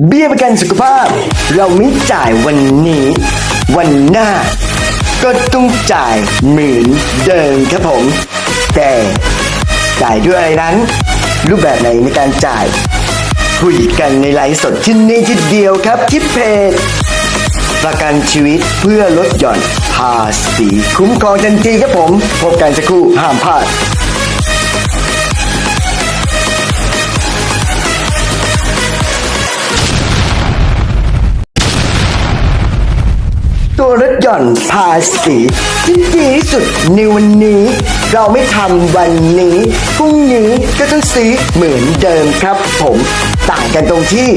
เบี้ยประกันสุขภาพ เราไม่จ่ายวันนี้ วันหน้า ก็ต้องจ่ายเหมือนเดิมครับผม แต่จ่ายด้วยอะไรนั้น รูปแบบไหนในการจ่ายคุยกันในไลฟ์สดที่นี่ทีเดียวครับที่เพจประกันชีวิตเพื่อลดหย่อนภาษีคุ้มครองทันทีครับผม พบกันสักครู่ห้ามพลาด ตัวลดหย่อนภาษีที่ดีที่สุดในวันนี้ เราไม่ทำวันนี้พรุ่งนี้ก็ต้องซื้อเหมือนเดิมครับผมต่างกันตรงที่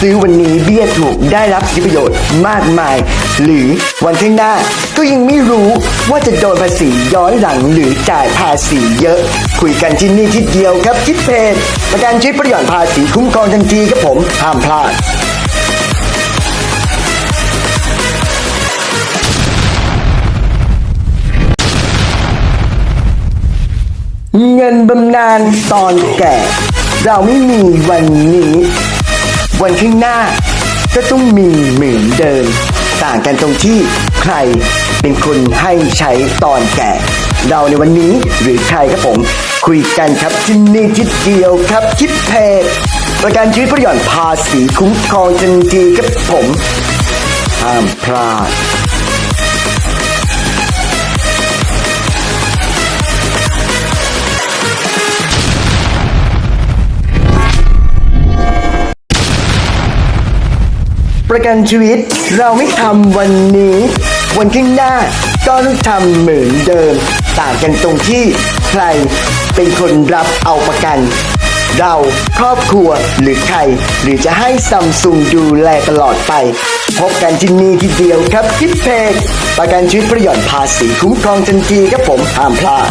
ซื้อวันนี้เบี้ยถูกได้รับสิทธิประโยชน์มากมาย หรือวันข้างหน้าก็ยังไม่รู้ว่าจะโดนภาษีย้อนหลังหรือจ่ายภาษีเยอะ คุยกันที่นี่ที่เดียวครับคิดเพจประกันชีวิตประหย่อนภาษีคุ้มครองทันทีครับผมห้ามพลาด เงินบำนาญตอนแก่ เราไม่มีวันนี้ วันข้างหน้า ก็ต้องมีเหมือนเดิม ต่างกันตรงที่ใครเป็นคนให้ใช้ตอนแก่ เราในวันนี้หรือใครครับผม คุยกันครับที่นี่ที่เดียวครับคิดเพจประกันชีวิตประหย่อนภาษีคุ้มครองทันทีครับผมห้ามพลาด ประกันชีวิตเราไม่ทำวันนี้ วันข้างหน้าก็ต้องทำเหมือนเดิม ต่างกันตรงที่ใครเป็นคนรับเอาประกัน เราครอบครัวหรือใคร หรือจะให้ซัมซุงดูแลตลอดไป พบกันที่นี่ทีเดียวครับคิดเพจประกันชีวิตประหย่อนภาษีคุ้มครองทันทีครับผมห้ามพลาด